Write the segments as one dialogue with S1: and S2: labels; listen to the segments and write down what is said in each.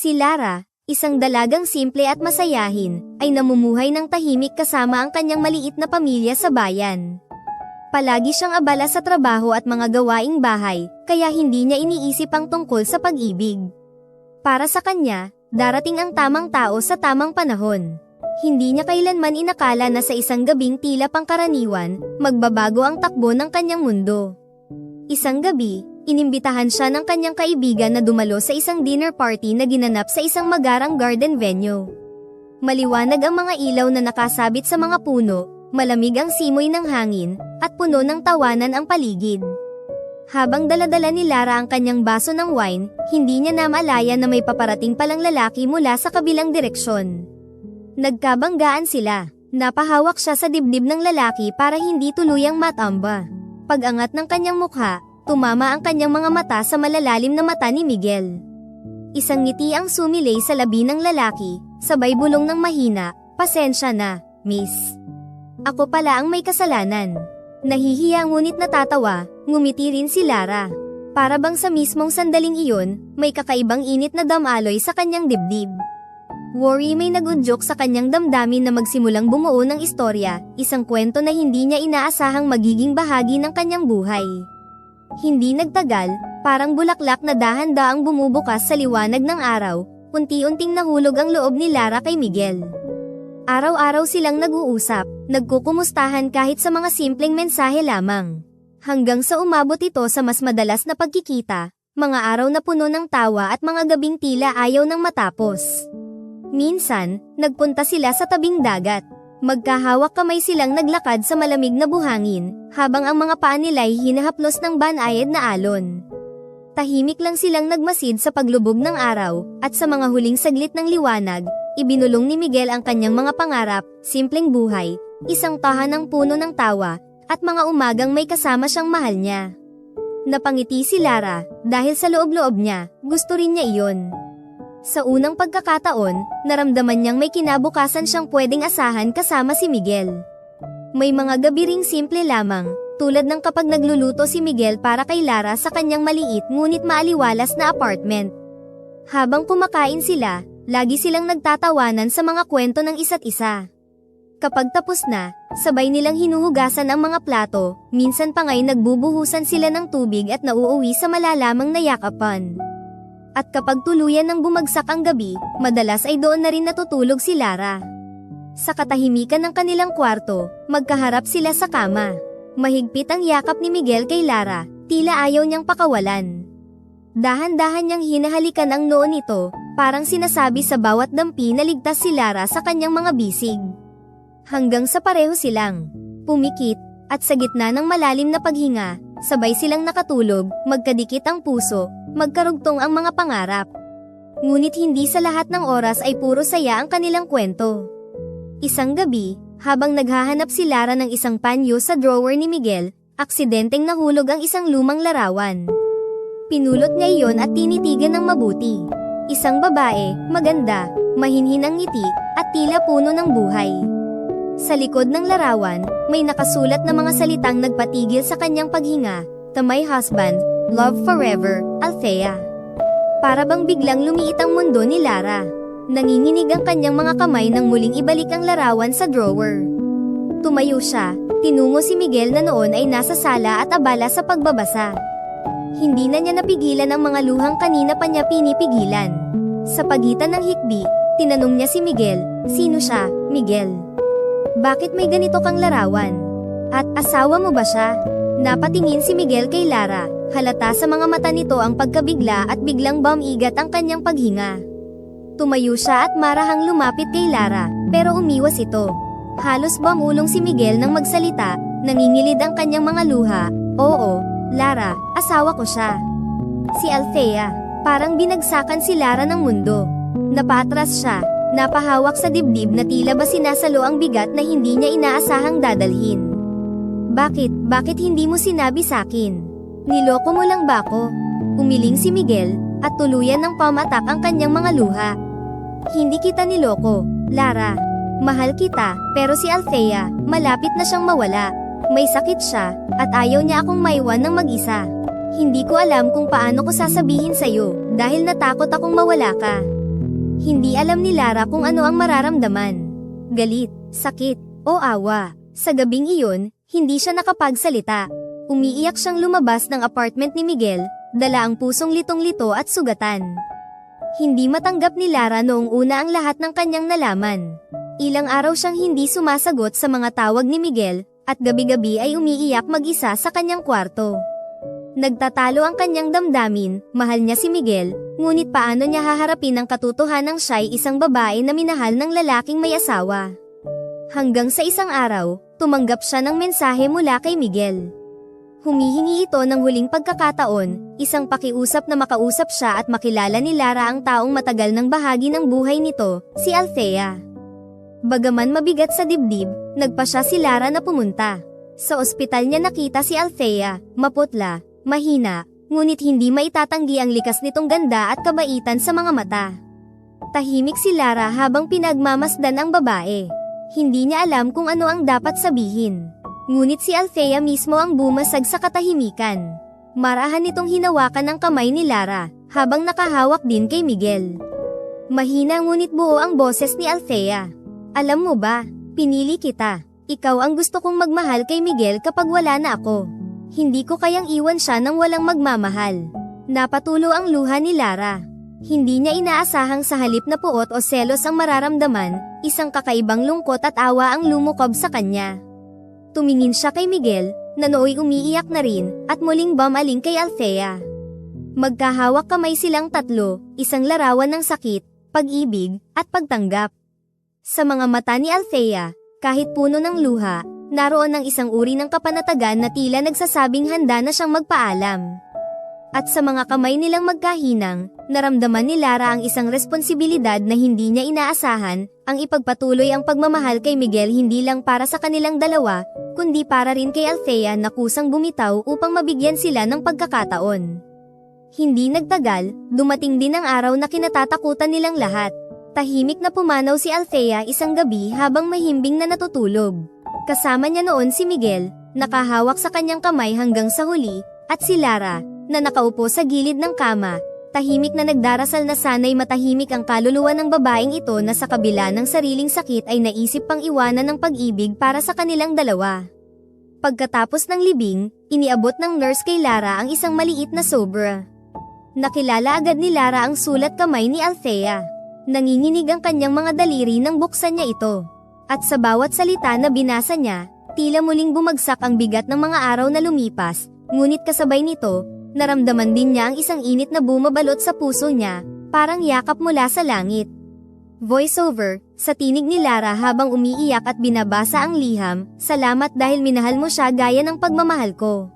S1: Si Lara, isang dalagang simple at masayahin, ay namumuhay ng tahimik kasama ang kanyang maliit na pamilya sa bayan. Palagi siyang abala sa trabaho at mga gawaing bahay, kaya hindi niya iniisip ang tungkol sa pag-ibig. Para sa kanya, darating ang tamang tao sa tamang panahon. Hindi niya kailanman inakala na sa isang gabing tila pangkaraniwan, magbabago ang takbo ng kanyang mundo. Isang gabi, inimbitahan siya ng kanyang kaibigan na dumalo sa isang dinner party na ginanap sa isang magarang garden venue. Maliwanag ang mga ilaw na nakasabit sa mga puno, malamig ang simoy ng hangin, at puno ng tawanan ang paligid. Habang daladala ni Lara ang kanyang baso ng wine, hindi niya namalaya na may paparating palang lalaki mula sa kabilang direksyon. Nagkabanggaan sila. Napahawak siya sa dibdib ng lalaki para hindi tuluyang matamba. Pag-angat ng kanyang mukha, tumama ang kanyang mga mata sa malalalim na mata ni Miguel. Isang ngiti ang sumilay sa labi ng lalaki, sabay bulong ng mahina, pasensya na, miss. Ako pala ang may kasalanan. Nahihiya ngunit natatawa, ngumiti rin si Lara. Para bang sa mismong sandaling iyon, may kakaibang init na damaloy sa kanyang dibdib. Worry may nagunjok sa kanyang damdamin na magsimulang bumuo ng istorya, isang kwento na hindi niya inaasahang magiging bahagi ng kanyang buhay. Hindi nagtagal, parang bulaklak na dahan-daang bumubukas sa liwanag ng araw, unti-unting nahulog ang loob ni Lara kay Miguel. Araw-araw silang nag-uusap, nagkukumustahan kahit sa mga simpleng mensahe lamang. Hanggang sa umabot ito sa mas madalas na pagkikita, mga araw na puno ng tawa at mga gabing tila ayaw nang matapos. Minsan, nagpunta sila sa tabing dagat. Magkahawak kamay silang naglakad sa malamig na buhangin, habang ang mga paa nila'y hinahaplos ng banayad na alon. Tahimik lang silang nagmasid sa paglubog ng araw, at sa mga huling saglit ng liwanag, ibinulong ni Miguel ang kanyang mga pangarap, simpleng buhay, isang tahanang puno ng tawa, at mga umagang may kasama siyang mahal niya. Napangiti si Lara, dahil sa loob-loob niya, gusto rin niya iyon. Sa unang pagkakataon, naramdaman niyang may kinabukasan siyang pwedeng asahan kasama si Miguel. May mga gabi ring simple lamang, tulad ng kapag nagluluto si Miguel para kay Lara sa kanyang maliit ngunit maaliwalas na apartment. Habang kumakain sila, lagi silang nagtatawanan sa mga kwento ng isa't isa. Kapag tapos na, sabay nilang hinuhugasan ang mga plato, minsan pa nga'y nagbubuhusan sila ng tubig at nauuwi sa malalamang nayakapan. At kapag tuluyan ng bumagsak ang gabi, madalas ay doon na rin natutulog si Lara. Sa katahimikan ng kanilang kwarto, magkaharap sila sa kama. Mahigpit ang yakap ni Miguel kay Lara, tila ayaw niyang pakawalan. Dahan-dahan niyang hinahalikan ang noo nito, parang sinasabi sa bawat dampi na ligtas si Lara sa kanyang mga bisig. Hanggang sa pareho silang pumikit, at sa gitna ng malalim na paghinga, sabay silang nakatulog, magkadikit ang puso, magkarugtong ang mga pangarap. Ngunit hindi sa lahat ng oras ay puro saya ang kanilang kwento. Isang gabi, habang naghahanap si Lara ng isang panyo sa drawer ni Miguel, aksidenteng nahulog ang isang lumang larawan. Pinulot niya iyon at tinitigan ng mabuti. Isang babae, maganda, mahinhin ang ngiti, at tila puno ng buhay. Sa likod ng larawan, may nakasulat na mga salitang nagpatigil sa kanyang paghinga, To my husband, love forever, Althea. Para bang biglang lumiit ang mundo ni Lara. Nanginginig ang kanyang mga kamay nang muling ibalik ang larawan sa drawer. Tumayo siya, tinungo si Miguel na noon ay nasa sala at abala sa pagbabasa. Hindi na niya napigilan ang mga luhang kanina pa niya pinipigilan. Sa pagitan ng hikbi, tinanong niya si Miguel, sino siya, Miguel? Bakit may ganito kang larawan? At asawa mo ba siya? Napatingin si Miguel kay Lara, halata sa mga mata nito ang pagkabigla at biglang bumigat ang kanyang paghinga. Tumayo siya at marahang lumapit kay Lara, pero umiwas ito. Halos bumulong si Miguel nang magsalita, nangingilid ang kanyang mga luha, Oo, Lara, asawa ko siya. Si Althea, parang binagsakan si Lara ng mundo. Napatras siya, Napahawak sa dibdib na tila ba sinasalo ang bigat na hindi niya inaasahang dadalhin. Bakit, bakit hindi mo sinabi sa akin? Niloko mo lang ba ako? Umiling si Miguel, at tuluyan ng pamatak ang kanyang mga luha. Hindi kita niloko, Lara. Mahal kita, pero si Althea, malapit na siyang mawala. May sakit siya, at ayaw niya akong maiwan ng mag-isa. Hindi ko alam kung paano ko sasabihin sa'yo, dahil natakot akong mawala ka. Hindi alam ni Lara kung ano ang mararamdaman. Galit, sakit, o awa. Sa gabing iyon, hindi siya nakapagsalita. Umiiyak siyang lumabas ng apartment ni Miguel, dala ang pusong litong-lito at sugatan. Hindi matanggap ni Lara noong una ang lahat ng kanyang nalaman. Ilang araw siyang hindi sumasagot sa mga tawag ni Miguel, at gabi-gabi ay umiiyak mag-isa sa kanyang kwarto. Nagtatalo ang kanyang damdamin, mahal niya si Miguel, ngunit paano niya haharapin ang katotohanang siya'y isang babae na minahal ng lalaking may asawa. Hanggang sa isang araw, tumanggap siya ng mensahe mula kay Miguel. Humihingi ito ng huling pagkakataon, isang pakiusap na makausap siya at makilala ni Lara ang taong matagal ng bahagi ng buhay nito, si Althea. Bagaman mabigat sa dibdib, nagpa siya si Lara na pumunta. Sa ospital niya nakita si Althea, maputla, mahina, ngunit hindi maitatanggi ang likas nitong ganda at kabaitan sa mga mata. Tahimik si Lara habang pinagmamasdan ang babae. Hindi niya alam kung ano ang dapat sabihin. Ngunit si Althea mismo ang bumasag sa katahimikan. Marahan nitong hinawakan ang kamay ni Lara, habang nakahawak din kay Miguel. Mahina ngunit buo ang boses ni Althea. Alam mo ba, pinili kita. Ikaw ang gusto kong magmahal kay Miguel kapag wala na ako. Hindi ko kayang iwan siya nang walang magmamahal. Napatulo ang luha ni Lara. Hindi niya inaasahang sa halip na puot o selos ang mararamdaman, isang kakaibang lungkot at awa ang lumukob sa kanya. Tumingin siya kay Miguel, na nooy umiiyak na rin, at muling bumaling kay Althea. Magkahawak kamay silang tatlo, isang larawan ng sakit, pag-ibig, at pagtanggap. Sa mga mata ni Althea, kahit puno ng luha, naroon ang isang uri ng kapanatagan na tila nagsasabing handa na siyang magpaalam. At sa mga kamay nilang magkahinang, naramdaman ni Lara ang isang responsibilidad na hindi niya inaasahan, ang ipagpatuloy ang pagmamahal kay Miguel hindi lang para sa kanilang dalawa, kundi para rin kay Althea na kusang bumitaw upang mabigyan sila ng pagkakataon. Hindi nagtagal, dumating din ang araw na kinatatakutan nilang lahat. Tahimik na pumanaw si Althea isang gabi habang mahimbing na natutulog. Kasama niya noon si Miguel, nakahawak sa kanyang kamay hanggang sa huli, at si Lara, na nakaupo sa gilid ng kama, tahimik na nagdarasal na sana'y matahimik ang kaluluwa ng babaeng ito na sa kabila ng sariling sakit ay naisip pang iwanan ng pag-ibig para sa kanilang dalawa. Pagkatapos ng libing, iniabot ng nurse kay Lara ang isang maliit na sobra. Nakilala agad ni Lara ang sulat kamay ni Althea. Nanginginig ang kanyang mga daliri nang buksan niya ito. At sa bawat salita na binasa niya, tila muling bumagsak ang bigat ng mga araw na lumipas, ngunit kasabay nito, naramdaman din niya ang isang init na bumabalot sa puso niya, parang yakap mula sa langit. Voiceover, sa tinig ni Lara habang umiiyak at binabasa ang liham, salamat dahil minahal mo siya gaya ng pagmamahal ko.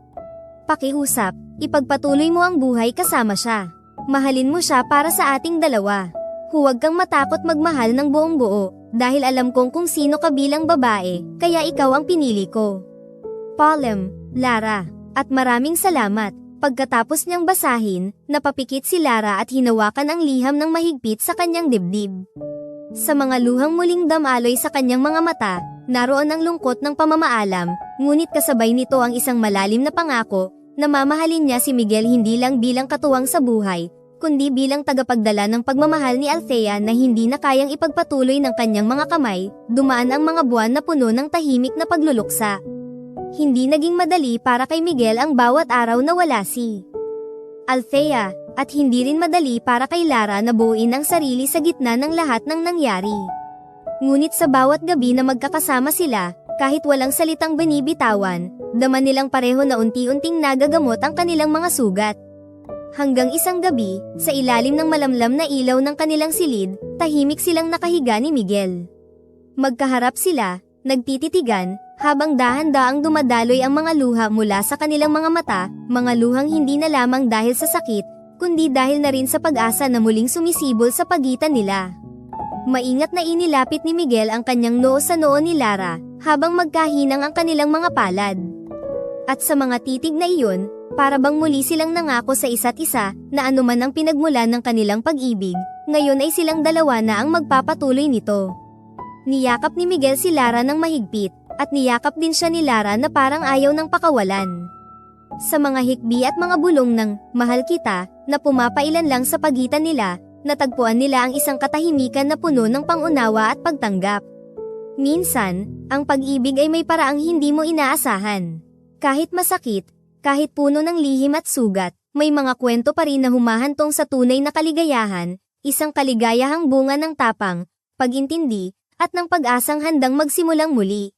S1: Pakiusap, ipagpatuloy mo ang buhay kasama siya. Mahalin mo siya para sa ating dalawa. Huwag kang matakot magmahal ng buong buo, dahil alam kong kung sino ka bilang babae, kaya ikaw ang pinili ko. Palem, Lara, at maraming salamat. Pagkatapos niyang basahin, napapikit si Lara at hinawakan ang liham ng mahigpit sa kanyang dibdib. Sa mga luhang muling damaloy sa kanyang mga mata, naroon ang lungkot ng pamamaalam, ngunit kasabay nito ang isang malalim na pangako, na mamahalin niya si Miguel hindi lang bilang katuwang sa buhay, kundi bilang tagapagdala ng pagmamahal ni Althea na hindi na kayang ipagpatuloy ng kanyang mga kamay, dumaan ang mga buwan na puno ng tahimik na pagluluksa. Hindi naging madali para kay Miguel ang bawat araw na wala si Althea, at hindi rin madali para kay Lara na buuin ang sarili sa gitna ng lahat ng nangyari. Ngunit sa bawat gabi na magkakasama sila, kahit walang salitang binibitawan, dama nilang pareho na unti-unting nagagamot ang kanilang mga sugat. Hanggang isang gabi, sa ilalim ng malamlam na ilaw ng kanilang silid, tahimik silang nakahiga ni Miguel. Magkaharap sila, nagtititigan, habang dahan-daang dumadaloy ang mga luha mula sa kanilang mga mata, mga luhang hindi na lamang dahil sa sakit, kundi dahil na rin sa pag-asa na muling sumisibol sa pagitan nila. Maingat na inilapit ni Miguel ang kanyang noo sa noo ni Lara, habang magkahinang ang kanilang mga palad. At sa mga titig na iyon, para bang muli silang nangako sa isa't isa, na anuman ang pinagmulan ng kanilang pag-ibig, ngayon ay silang dalawa na ang magpapatuloy nito. Niyakap ni Miguel si Lara ng mahigpit, at niyakap din siya ni Lara na parang ayaw ng pakawalan. Sa mga hikbi at mga bulong ng, mahal kita, na pumapailan lang sa pagitan nila, natagpuan nila ang isang katahimikan na puno ng pangunawa at pagtanggap. Minsan, ang pag-ibig ay may paraang hindi mo inaasahan. Kahit masakit, kahit puno ng lihim at sugat, may mga kwento pa rin na humahantong sa tunay na kaligayahan, isang kaligayahang bunga ng tapang, pagintindi, at ng pag-asang handang magsimulang muli.